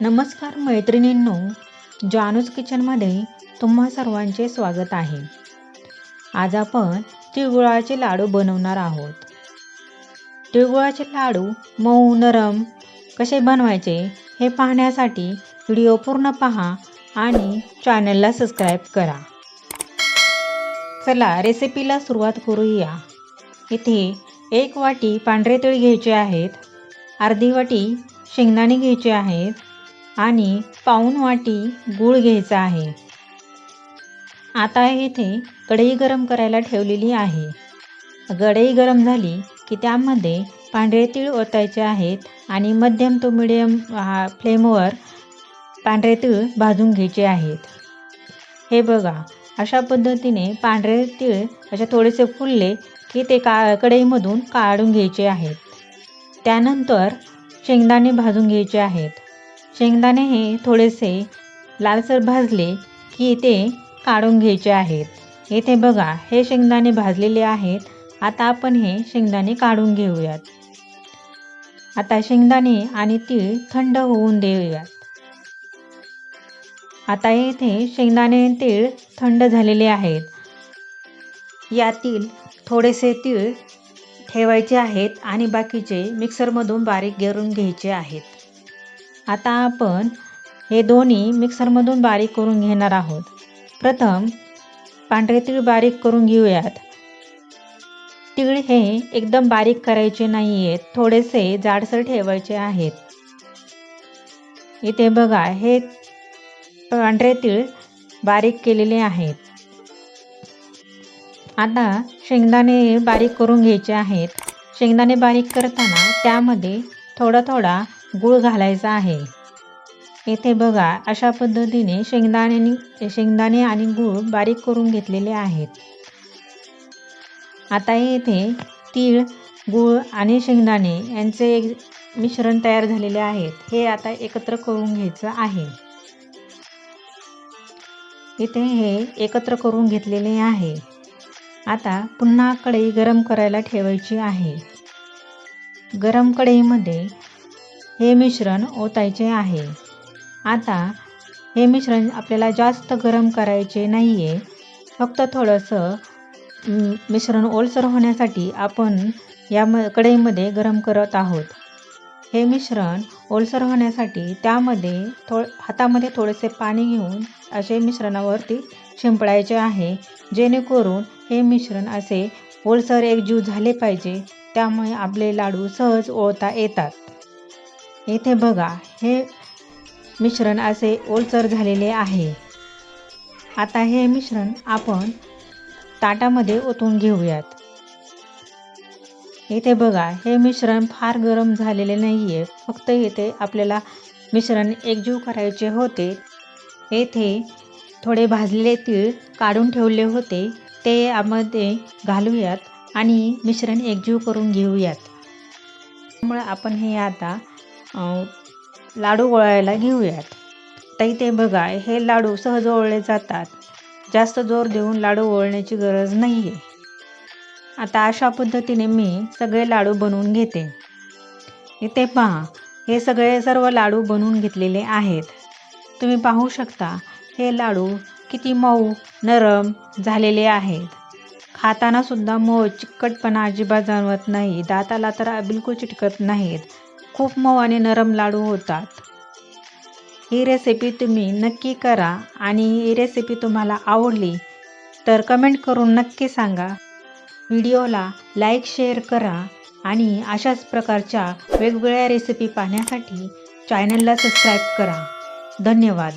नमस्कार मैत्रिणींनो जानूज किचनमध्ये तुम्हा सर्वांचे स्वागत आहे. आज आपण तिळगुळाचे लाडू बनवणार आहोत. तिळगुळाचे लाडू मऊ नरम कसे बनवायचे हे पाहण्यासाठी व्हिडिओ पूर्ण पहा आणि चॅनलला सबस्क्राईब करा. चला रेसिपीला सुरुवात करूया. इथे एक वाटी पांढरे तीळ घ्यायचे आहेत अर्धी वाटी शेंगदाणे घ्यायचे आहेत आणि पाऊण वाटी गूळ घ्यायचा आहे. आता इथे कढई गरम करायला ठेवलेली आहे. कढई गरम झाली की त्यामध्ये पांढरे तीळ ओतायचे आहेत आणि मध्यम टू मिडियम फ्लेमवर पांढरे तीळ भाजून घ्यायचे आहेत. हे बघा अशा पद्धतीने पांढरे तीळ असे थोडेसे फुलले की ते का कढईमधून काढून घ्यायचे आहेत. त्यानंतर शेंगदाणे भाजून घ्यायचे आहेत. शेंगदाणे हे थोडेसे लालसर भाजले की ते काढून घ्यायचे आहेत. येथे बघा हे शेंगदाणे भाजलेले आहेत. आता आपण हे शेंगदाणे काढून घेऊयात. आता शेंगदाणे आणि तीळ थंड होऊन देऊयात. आता येथे शेंगदाणे तीळ थंड झालेले आहेत. यातील थोडेसे तीळ ठेवायचे आहेत आणि बाकीचे मिक्सरमधून बारीक गरून घ्यायचे आहेत. आता आपण हे दोन्ही मिक्सरमधून बारीक करून घेणार आहोत. प्रथम पांढरे तीळ बारीक करून घेऊयात. तीळ हे एकदम बारीक करायचे नाही आहेत थोडेसे जाडसर ठेवायचे आहेत. इथे बघा हे पांढरे तीळ बारीक केलेले आहेत. आता शेंगदाणे बारीक करून घ्यायचे आहेत. शेंगदाणे बारीक करताना त्यामध्ये थोडा थोडा गूळ घालायचा आहे. येथे बघा अशा पद्धतीने शेंगदाण्याने शेंगदाणे आणि गूळ बारीक करून घेतलेले आहेत. आता येथे तीळ गूळ आणि शेंगदाणे यांचे एक मिश्रण तयार झालेले आहेत. हे आता एकत्र करून घ्यायचं आहे. इथे हे एकत्र करून घेतलेले आहे. आता पुन्हा कढई गरम करायला ठेवायची आहे. गरम कढईमध्ये हे मिश्रण ओतायचे आहे. आता हे मिश्रण आपल्याला जास्त गरम करायचे नाही आहे फक्त थोडंसं मिश्रण ओलसर होण्यासाठी आपण या म कढईमध्ये गरम करत आहोत. हे मिश्रण ओलसर होण्यासाठी त्यामध्ये थो हातामध्ये थोडेसे पाणी घेऊन असे मिश्रणावरती शिंपडायचे आहे. जेणेकरून हे मिश्रण असे ओलसर एकजीव झाले पाहिजे. त्यामुळे आपले लाडू सहज ओळता येतात. येथे बघा हे मिश्रण असे ओलसर झालेले आहे. आता हे मिश्रण आपण ताटामध्ये ओतून घेऊयात. येथे बघा हे मिश्रण फार गरम झालेले नाही आहे फक्त येथे आपल्याला मिश्रण एकजीव करायचे होते. येथे थोडे भाजलेले तीळ काढून ठेवले होते. ते यामध्ये घालूयात आणि मिश्रण एकजीव करून घेऊयात. त्यामुळे आपण हे आता लाडू वळायला घेऊयात. ताई इथे बघा हे लाडू सहज ओळले जातात. जास्त जोर देऊन लाडू ओळण्याची गरज नाही आहे आता अशा पद्धतीने मी सगळे लाडू बनवून घेते. इथे पहा हे सगळे सर्व लाडू बनवून घेतलेले आहेत. तुम्ही पाहू शकता हे लाडू किती मऊ नरम झालेले आहेत. खाताना सुद्धा मऊ चिकटपणा अजिबात जाणवत नाही. दाताला तर बिलकुल चिटकत नाहीत. खूप मऊ आणि नरम लाडू होतात. ही रेसिपी तुम्ही नक्की करा आणि ही रेसिपी तुम्हाला आवडली तर कमेंट करून नक्की सांगा. व्हिडिओला लाईक शेअर करा आणि अशाच प्रकारच्या वेगवेगळ्या रेसिपी पाहण्यासाठी चॅनलला सबस्क्राईब करा. धन्यवाद.